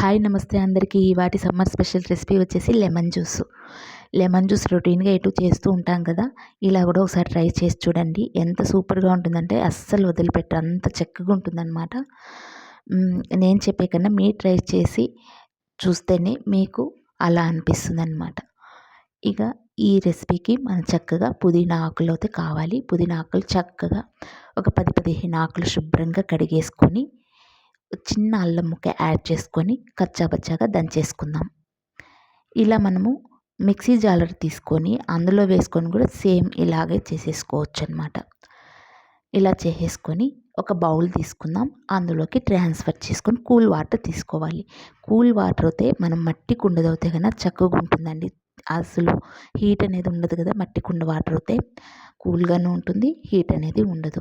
Hi నమస్తే అందరికీ. వాటి సమ్మర్ స్పెషల్ రెసిపీ వచ్చేసి లెమన్ జ్యూస్. లెమన్ జ్యూస్ రొటీన్గా ఎటు చేస్తూ ఉంటాం కదా ఇలా కూడా ఒకసారి ట్రై చేసి చూడండి. ఎంత సూపర్గా ఉంటుందంటే అస్సలు వదిలిపెట్ట అంత చక్కగా ఉంటుందన్నమాట. నేను చెప్పే కన్నా మీరు ట్రై చేసి చూస్తేనే మీకు అలా అనిపిస్తుంది అనమాట ఇక ఈ రెసిపీకి మనం చక్కగా పుదీనా ఆకులు అయితే కావాలి. పుదీనా ఆకులు చక్కగా ఒక పది పదిహేను ఆకులు శుభ్రంగా కడిగేసుకొని చిన్న అల్లం ముక్క యాడ్ చేసుకొని కచ్చాబచ్చాగా దంచేసుకుందాం. ఇలా మనము మిక్సీ జాలర్ తీసుకొని అందులో వేసుకొని కూడా సేమ్ ఇలాగే చేసేసుకోవచ్చు అనమాట ఇలా చేసేసుకొని ఒక బౌల్ తీసుకుందాం. అందులోకి ట్రాన్స్ఫర్ చేసుకొని కూల్ వాటర్ తీసుకోవాలి. కూల్ వాటర్ అయితే మనం మట్టి కుండదవుతే కన్నా చక్కగా ఉంటుందండి. అసలు హీట్ అనేది ఉండదు కదా మట్టి కుండ వాటర్ అయితే కూల్గానే ఉంటుంది హీట్ అనేది ఉండదు.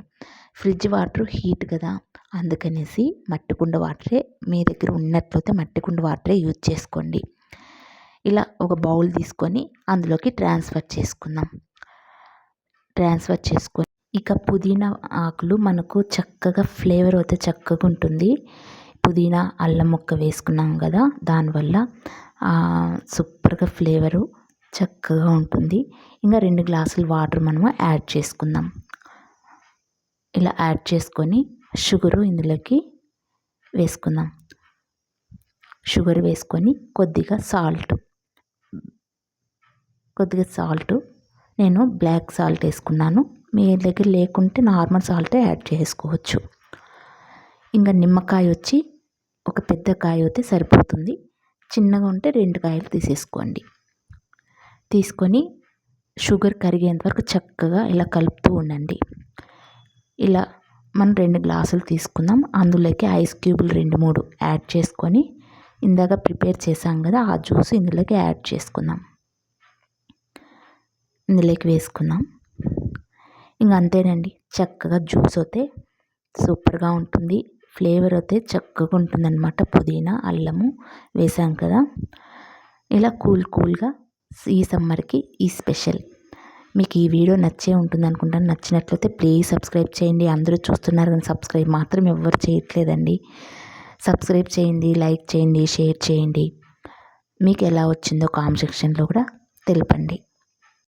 ఫ్రిడ్జ్ వాటర్ హీట్ కదా అందుకనేసి మట్టి కుండ వాటరే మీ దగ్గర ఉన్నట్లయితే మట్టి కుండ వాటరే యూజ్ చేసుకోండి. ఇలా ఒక బౌల్ తీసుకొని అందులోకి ట్రాన్స్ఫర్ చేసుకుందాం. ట్రాన్స్ఫర్ చేసుకొని ఇక పుదీనా ఆకులు మనకు చక్కగా ఫ్లేవర్ అయితే చక్కగా ఉంటుంది. పుదీనా అల్లం ముక్క వేసుకున్నాం కదా దానివల్ల సూపర్గా ఫ్లేవరు చక్కగా ఉంటుంది. ఇంకా రెండు గ్లాసులు వాటర్ మనము యాడ్ చేసుకుందాం. ఇలా యాడ్ చేసుకొని షుగరు ఇందులోకి వేసుకుందాం. షుగర్ వేసుకొని కొద్దిగా సాల్ట్ కొద్దిగా సాల్ట్. నేను బ్లాక్ సాల్ట్ వేసుకున్నాను. మీ దగ్గర లేకుంటే నార్మల్ సాల్టే యాడ్ చేసుకోవచ్చు. ఇంకా నిమ్మకాయ వచ్చి ఒక పెద్ద కాయ అయితే సరిపోతుంది. చిన్నగా ఉంటే రెండు కాయలు తీసేసుకోండి. తీసుకొని షుగర్ కరిగేంత వరకు చక్కగా ఇలా కలుపుతూ ఉండండి. ఇలా మనం రెండు గ్లాసులు తీసుకుందాం. అందులోకి ఐస్ క్యూబులు రెండు మూడు యాడ్ చేసుకొని ఇందాక ప్రిపేర్ చేసాం కదా ఆ జ్యూస్ ఇందులోకి యాడ్ చేసుకుందాం. ఇందులోకి వేసుకుందాం. ఇంక అంతేనండి. చక్కగా జ్యూస్ అయితే సూపర్గా ఉంటుంది. ఫ్లేవర్ అయితే చక్కగా ఉంటుందన్నమాట. పుదీనా అల్లము వేసాం కదా. ఇలా కూల్ కూల్గా ఈ సమ్మర్కి ఈ స్పెషల్. మీకు ఈ వీడియో నచ్చే ఉంటుంది అనుకుంటాను. నచ్చినట్లయితే ప్లీజ్ సబ్స్క్రైబ్ చేయండి. అందరూ చూస్తున్నారు కానీ సబ్స్క్రైబ్ మాత్రం ఎవరు చేయట్లేదండి. సబ్స్క్రైబ్ చేయండి లైక్ చేయండి షేర్ చేయండి. మీకు ఎలా వచ్చిందో కామెంట్ సెక్షన్లో కూడా తెలపండి.